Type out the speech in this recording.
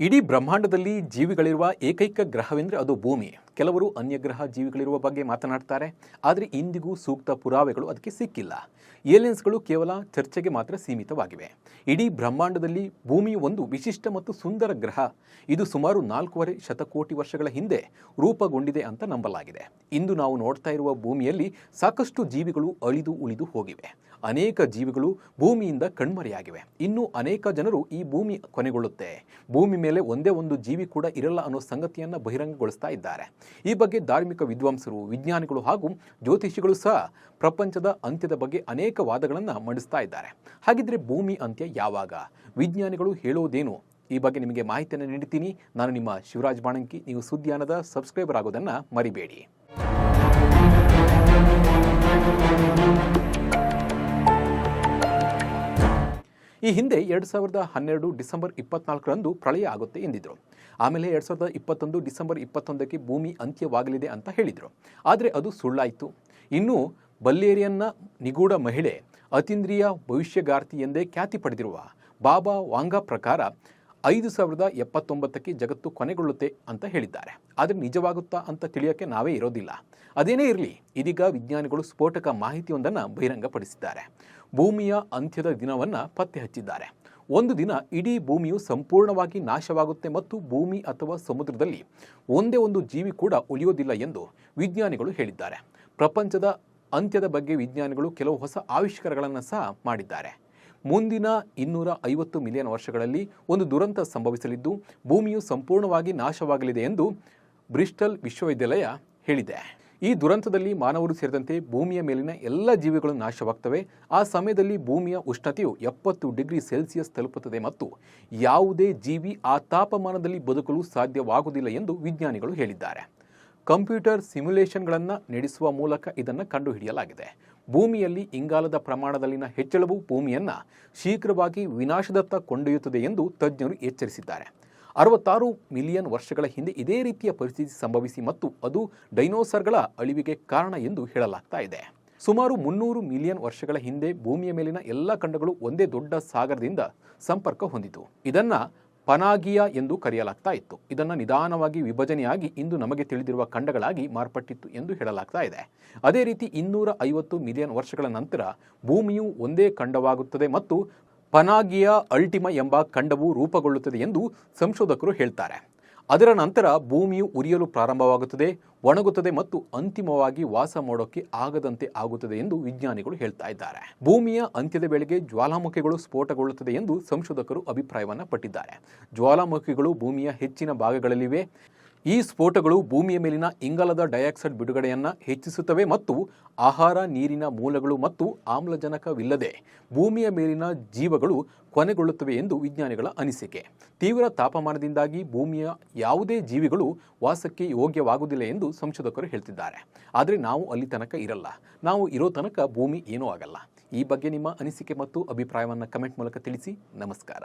ಇಡೀ ಬ್ರಹ್ಮಾಂಡದಲ್ಲಿ ಜೀವಿಗಳಿರುವ ಏಕೈಕ ಗ್ರಹವೆಂದರೆ ಅದು ಭೂಮಿ. ಕೆಲವರು ಅನ್ಯಗ್ರಹ ಜೀವಿಗಳಿರುವ ಬಗ್ಗೆ ಮಾತನಾಡ್ತಾರೆ. ಆದರೆ ಇಂದಿಗೂ ಸೂಕ್ತ ಪುರಾವೆಗಳು ಅದಕ್ಕೆ ಸಿಕ್ಕಿಲ್ಲ. ಏಲಿಯನ್ಸ್ಗಳು ಕೇವಲ ಚರ್ಚೆಗೆ ಮಾತ್ರ ಸೀಮಿತವಾಗಿವೆ. ಇಡೀ ಬ್ರಹ್ಮಾಂಡದಲ್ಲಿ ಭೂಮಿ ಒಂದು ವಿಶಿಷ್ಟ ಮತ್ತು ಸುಂದರ ಗ್ರಹ. ಇದು ಸುಮಾರು ನಾಲ್ಕೂವರೆ ಶತಕೋಟಿ ವರ್ಷಗಳ ಹಿಂದೆ ರೂಪುಗೊಂಡಿದೆ ಅಂತ ನಂಬಲಾಗಿದೆ. ಇಂದು ನಾವು ನೋಡ್ತಾ ಇರುವ ಭೂಮಿಯಲ್ಲಿ ಸಾಕಷ್ಟು ಜೀವಿಗಳು ಅಳಿದು ಉಳಿದು ಹೋಗಿವೆ. ಅನೇಕ ಜೀವಿಗಳು ಭೂಮಿಯಿಂದ ಕಣ್ಮರೆಯಾಗಿವೆ. ಇನ್ನೂ ಅನೇಕ ಜನರು ಈ ಭೂಮಿ ಕೊನೆಗೊಳ್ಳುತ್ತೆ. ಭೂಮಿ ಮೇಲೆ ಒಂದೇ ಒಂದು ಜೀವಿ ಕೂಡ ಇರಲ್ಲ ಅನ್ನೋ ಸಂಗತಿಯನ್ನು ಬಹಿರಂಗಗೊಳಿಸ್ತಾ ಇದ್ದಾರೆ. ಈ ಬಗ್ಗೆ ಧಾರ್ಮಿಕ ವಿದ್ವಾಂಸರು, ವಿಜ್ಞಾನಿಗಳು ಹಾಗೂ ಜ್ಯೋತಿಷಿಗಳು ಸಹ ಪ್ರಪಂಚದ ಅಂತ್ಯದ ಬಗ್ಗೆ ಅನೇಕ ವಾದಗಳನ್ನು ಮಂಡಿಸ್ತಾ ಇದ್ದಾರೆ. ಹಾಗಿದ್ರೆ ಭೂಮಿ ಅಂತ್ಯ ಯಾವಾಗ? ವಿಜ್ಞಾನಿಗಳು ಹೇಳೋದೇನು? ಈ ಬಗ್ಗೆ ನಿಮಗೆ ಮಾಹಿತಿಯನ್ನು ನೀಡ್ತೀನಿ. ನಾನು ನಿಮ್ಮ ಶಿವರಾಜ್ ಬಾಣಂಕಿ. ನೀವು ಸುದ್ದಿಯಾನದ ಸಬ್ಸ್ಕ್ರೈಬರ್ ಆಗೋದನ್ನು ಮರಿಬೇಡಿ. ಈ ಹಿಂದೆ ಎರಡು ಸಾವಿರದ ಹನ್ನೆರಡು ಡಿಸೆಂಬರ್ ಇಪ್ಪತ್ನಾಲ್ಕರಂದು ಪ್ರಳಯ ಆಗುತ್ತೆ ಎಂದಿದ್ರು. ಆಮೇಲೆ ಎರಡು ಸಾವಿರದ ಇಪ್ಪತ್ತೊಂದು ಡಿಸೆಂಬರ್ ಇಪ್ಪತ್ತೊಂದಕ್ಕೆ ಭೂಮಿ ಅಂತ್ಯವಾಗಲಿದೆ ಅಂತ ಹೇಳಿದರು. ಆದರೆ ಅದು ಸುಳ್ಳಾಯಿತು. ಇನ್ನು ಬಲ್ಲೇರಿಯನ್ನ ನಿಗೂಢ ಮಹಿಳೆ ಅತೀಂದ್ರಿಯ ಭವಿಷ್ಯಗಾರ್ತಿ ಎಂದೇ ಖ್ಯಾತಿ ಪಡೆದಿರುವ ಬಾಬಾ ವಾಂಗ ಪ್ರಕಾರ ಐದು ಸಾವಿರದ ಎಪ್ಪತ್ತೊಂಬತ್ತಕ್ಕೆ ಜಗತ್ತು ಕೊನೆಗೊಳ್ಳುತ್ತೆ ಅಂತ ಹೇಳಿದ್ದಾರೆ. ಆದರೆ ನಿಜವಾಗುತ್ತಾ ಅಂತ ತಿಳಿಯೋಕ್ಕೆ ನಾವೇ ಇರೋದಿಲ್ಲ. ಅದೇನೇ ಇರಲಿ, ಇದೀಗ ವಿಜ್ಞಾನಿಗಳು ಸ್ಫೋಟಕ ಮಾಹಿತಿಯೊಂದನ್ನು ಬಹಿರಂಗಪಡಿಸಿದ್ದಾರೆ. ಭೂಮಿಯ ಅಂತ್ಯದ ದಿನವನ್ನು ಪತ್ತೆ ಹಚ್ಚಿದ್ದಾರೆ. ಒಂದು ದಿನ ಇಡೀ ಭೂಮಿಯು ಸಂಪೂರ್ಣವಾಗಿ ನಾಶವಾಗುತ್ತೆ ಮತ್ತು ಭೂಮಿ ಅಥವಾ ಸಮುದ್ರದಲ್ಲಿ ಒಂದೇ ಒಂದು ಜೀವಿ ಕೂಡ ಉಳಿಯೋದಿಲ್ಲ ಎಂದು ವಿಜ್ಞಾನಿಗಳು ಹೇಳಿದ್ದಾರೆ. ಪ್ರಪಂಚದ ಅಂತ್ಯದ ಬಗ್ಗೆ ವಿಜ್ಞಾನಿಗಳು ಕೆಲವು ಹೊಸ ಆವಿಷ್ಕಾರಗಳನ್ನು ಸಹ ಮಾಡಿದ್ದಾರೆ. ಮುಂದಿನ ಇನ್ನೂರ ಐವತ್ತು ಮಿಲಿಯನ್ ವರ್ಷಗಳಲ್ಲಿ ಒಂದು ದುರಂತ ಸಂಭವಿಸಲಿದ್ದು, ಭೂಮಿಯು ಸಂಪೂರ್ಣವಾಗಿ ನಾಶವಾಗಲಿದೆ ಎಂದು ಬ್ರಿಸ್ಟಲ್ ವಿಶ್ವವಿದ್ಯಾಲಯ ಹೇಳಿದೆ. ಈ ದುರಂತದಲ್ಲಿ ಮಾನವರು ಸೇರಿದಂತೆ ಭೂಮಿಯ ಮೇಲಿನ ಎಲ್ಲ ಜೀವಿಗಳು ನಾಶವಾಗ್ತವೆ. ಆ ಸಮಯದಲ್ಲಿ ಭೂಮಿಯ ಉಷ್ಣತೆಯು ಎಪ್ಪತ್ತು ಡಿಗ್ರಿ ಸೆಲ್ಸಿಯಸ್ ತಲುಪುತ್ತದೆ ಮತ್ತು ಯಾವುದೇ ಜೀವಿ ಆ ತಾಪಮಾನದಲ್ಲಿ ಬದುಕಲು ಸಾಧ್ಯವಾಗುವುದಿಲ್ಲ ಎಂದು ವಿಜ್ಞಾನಿಗಳು ಹೇಳಿದ್ದಾರೆ. ಕಂಪ್ಯೂಟರ್ ಸಿಮ್ಯುಲೇಷನ್ಗಳನ್ನು ನಡೆಸುವ ಮೂಲಕ ಇದನ್ನು ಕಂಡುಹಿಡಿಯಲಾಗಿದೆ. ಭೂಮಿಯಲ್ಲಿ ಇಂಗಾಲದ ಪ್ರಮಾಣದಲ್ಲಿನ ಹೆಚ್ಚಳವು ಭೂಮಿಯನ್ನು ಶೀಘ್ರವಾಗಿ ವಿನಾಶದತ್ತ ಕೊಂಡೊಯ್ಯುತ್ತದೆ ಎಂದು ತಜ್ಞರು ಎಚ್ಚರಿಸಿದ್ದಾರೆ. ಅರವತ್ತಾರು ಮಿಲಿಯನ್ ವರ್ಷಗಳ ಹಿಂದೆ ಇದೇ ರೀತಿಯ ಪರಿಸ್ಥಿತಿ ಸಂಭವಿಸಿ ಮತ್ತು ಅದು ಡೈನೋಸರ್ಗಳ ಅಳಿವಿಗೆ ಕಾರಣ ಎಂದು ಹೇಳಲಾಗ್ತಾ ಇದೆ. ಸುಮಾರು ಮುನ್ನೂರು ಮಿಲಿಯನ್ ವರ್ಷಗಳ ಹಿಂದೆ ಭೂಮಿಯ ಮೇಲಿನ ಎಲ್ಲ ಖಂಡಗಳು ಒಂದೇ ದೊಡ್ಡ ಸಾಗರದಿಂದ ಸಂಪರ್ಕ ಹೊಂದಿತು. ಇದನ್ನ ಪನಾಗಿಯಾ ಎಂದು ಕರೆಯಲಾಗ್ತಾ ಇತ್ತು. ಇದನ್ನು ನಿಧಾನವಾಗಿ ವಿಭಜನೆಯಾಗಿ ಇಂದು ನಮಗೆ ತಿಳಿದಿರುವ ಖಂಡಗಳಾಗಿ ಮಾರ್ಪಟ್ಟಿತ್ತು ಎಂದು ಹೇಳಲಾಗ್ತಾ ಇದೆ. ಅದೇ ರೀತಿ ಇನ್ನೂರ ಐವತ್ತು ಮಿಲಿಯನ್ ವರ್ಷಗಳ ನಂತರ ಭೂಮಿಯು ಒಂದೇ ಖಂಡವಾಗುತ್ತದೆ ಮತ್ತು ಪನಾಗಿಯಾ ಅಲ್ಟಿಮಾ ಎಂಬ ಖಂಡವು ರೂಪುಗೊಳ್ಳುತ್ತದೆ ಎಂದು ಸಂಶೋಧಕರು ಹೇಳ್ತಾರೆ. ಅದರ ನಂತರ ಭೂಮಿಯು ಉರಿಯಲು ಪ್ರಾರಂಭವಾಗುತ್ತದೆ, ಒಣಗುತ್ತದೆ ಮತ್ತು ಅಂತಿಮವಾಗಿ ವಾಸ ಮಾಡೋಕ್ಕೆ ಆಗದಂತೆ ಆಗುತ್ತದೆ ಎಂದು ವಿಜ್ಞಾನಿಗಳು ಹೇಳ್ತಾ ಇದ್ದಾರೆ. ಭೂಮಿಯ ಅಂತ್ಯದ ವೇಳೆಗೆ ಜ್ವಾಲಾಮುಖಿಗಳು ಸ್ಫೋಟಗೊಳ್ಳುತ್ತದೆ ಎಂದು ಸಂಶೋಧಕರು ಅಭಿಪ್ರಾಯವನ್ನು ಪಟ್ಟಿದ್ದಾರೆ. ಜ್ವಾಲಾಮುಖಿಗಳು ಭೂಮಿಯ ಹೆಚ್ಚಿನ ಭಾಗಗಳಲ್ಲಿವೆ. ಈ ಸ್ಫೋಟಗಳು ಭೂಮಿಯ ಮೇಲಿನ ಇಂಗಾಲದ ಡೈಆಕ್ಸೈಡ್ ಬಿಡುಗಡೆಯನ್ನು ಹೆಚ್ಚಿಸುತ್ತವೆ ಮತ್ತು ಆಹಾರ, ನೀರಿನ ಮೂಲಗಳು ಮತ್ತು ಆಮ್ಲಜನಕವಿಲ್ಲದೆ ಭೂಮಿಯ ಮೇಲಿನ ಜೀವಗಳು ಕೊನೆಗೊಳ್ಳುತ್ತವೆ ಎಂದು ವಿಜ್ಞಾನಿಗಳ ಅನಿಸಿಕೆ. ತೀವ್ರ ತಾಪಮಾನದಿಂದಾಗಿ ಭೂಮಿಯ ಯಾವುದೇ ಜೀವಿಗಳು ವಾಸಕ್ಕೆ ಯೋಗ್ಯವಾಗುವುದಿಲ್ಲ ಎಂದು ಸಂಶೋಧಕರು ಹೇಳ್ತಿದ್ದಾರೆ. ಆದರೆ ನಾವು ಅಲ್ಲಿ ತನಕ ಇರಲ್ಲ. ನಾವು ಇರೋ ತನಕ ಭೂಮಿ ಏನೂ ಆಗಲ್ಲ. ಈ ಬಗ್ಗೆ ನಿಮ್ಮ ಅನಿಸಿಕೆ ಮತ್ತು ಅಭಿಪ್ರಾಯವನ್ನು ಕಮೆಂಟ್ ಮೂಲಕ ತಿಳಿಸಿ. ನಮಸ್ಕಾರ.